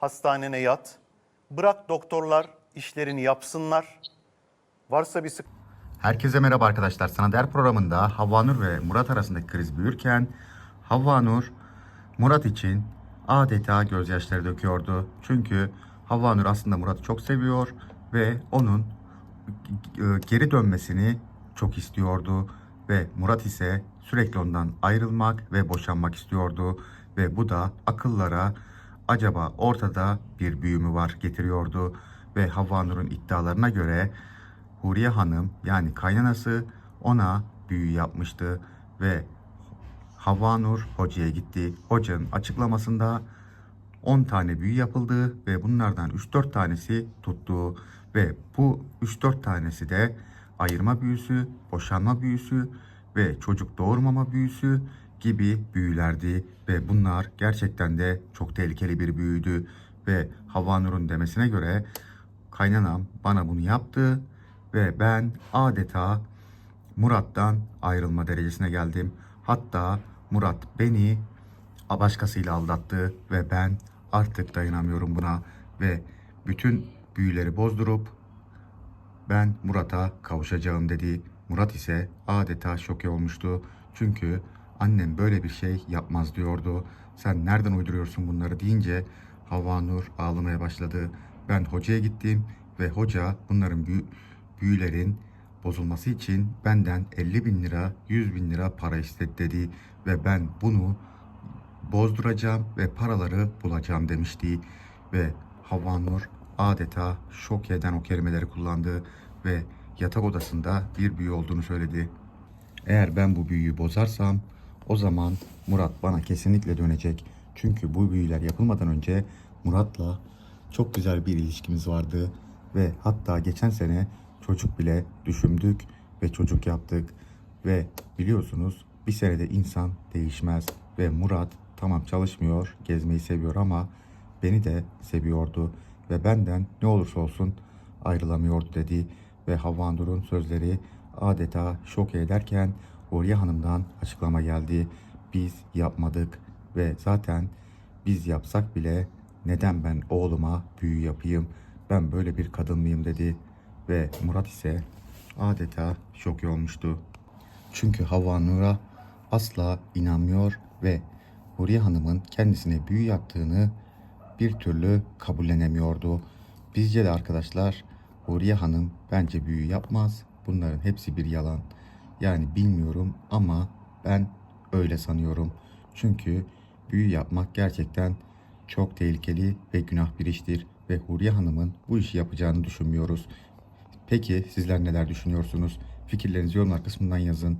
hastanene yat. Bırak doktorlar işlerini yapsınlar. Varsa bir sık Herkese merhaba arkadaşlar. Sana Der programında Havva Nur ve Murat arasındaki kriz büyürken Havva Nur Murat için adeta gözyaşları döküyordu. Çünkü Havva Nur aslında Murat'ı çok seviyor ve onun e, geri dönmesini çok istiyordu ve Murat ise sürekli ondan ayrılmak ve boşanmak istiyordu ve bu da akıllara acaba ortada bir büyü mü var getiriyordu ve Havva Nur'un iddialarına göre Huriye Hanım yani kaynanası ona büyü yapmıştı ve Havva Nur hocaya gitti. Hocanın açıklamasında 10 tane büyü yapıldı ve bunlardan 3-4 tanesi tuttu ve bu 3-4 tanesi de ayırma büyüsü, boşanma büyüsü ve çocuk doğurmama büyüsü gibi büyülerdi ve bunlar gerçekten de çok tehlikeli bir büyüydü ve Havva Nur'un demesine göre kaynanam bana bunu yaptı ve ben adeta Murat'tan ayrılma derecesine geldim. Hatta Murat beni başkasıyla aldattı ve ben artık dayanamıyorum buna ve bütün büyüleri bozdurup ben Murat'a kavuşacağım dedi. Murat ise adeta şoke olmuştu. Çünkü annem böyle bir şey yapmaz diyordu. Sen nereden uyduruyorsun bunları deyince Havva Nur ağlamaya başladı. Ben hocaya gittim ve hoca bunların büyü- büyülerin bozulması için benden 50 bin lira, 100 bin lira para istedi dedi. Ve ben bunu bozduracağım ve paraları bulacağım demişti. Ve Havva Nur adeta şok eden o kelimeleri kullandı ve yatak odasında bir büyü olduğunu söyledi. Eğer ben bu büyüyü bozarsam o zaman Murat bana kesinlikle dönecek. Çünkü bu büyüler yapılmadan önce Murat'la çok güzel bir ilişkimiz vardı. Ve hatta geçen sene çocuk bile düşündük ve çocuk yaptık. Ve biliyorsunuz bir senede insan değişmez. Ve Murat tamam çalışmıyor, gezmeyi seviyor ama beni de seviyordu. Ve benden ne olursa olsun ayrılamıyordu dedi. Ve Havva Nur'un sözleri adeta şok ederken Huriye Hanım'dan açıklama geldi. Biz yapmadık ve zaten biz yapsak bile neden ben oğluma büyü yapayım? Ben böyle bir kadın mıyım dedi ve Murat ise adeta şok olmuştu. Çünkü Havva Nur'a asla inanmıyor ve Huriye Hanım'ın kendisine büyü yaptığını bir türlü kabullenemiyordu. Bizce de arkadaşlar Huriye Hanım bence büyü yapmaz. Bunların hepsi bir yalan. Yani bilmiyorum ama ben öyle sanıyorum. Çünkü büyü yapmak gerçekten çok tehlikeli ve günah bir iştir ve Huriye Hanım'ın bu işi yapacağını düşünmüyoruz. Peki sizler neler düşünüyorsunuz? Fikirlerinizi yorumlar kısmından yazın.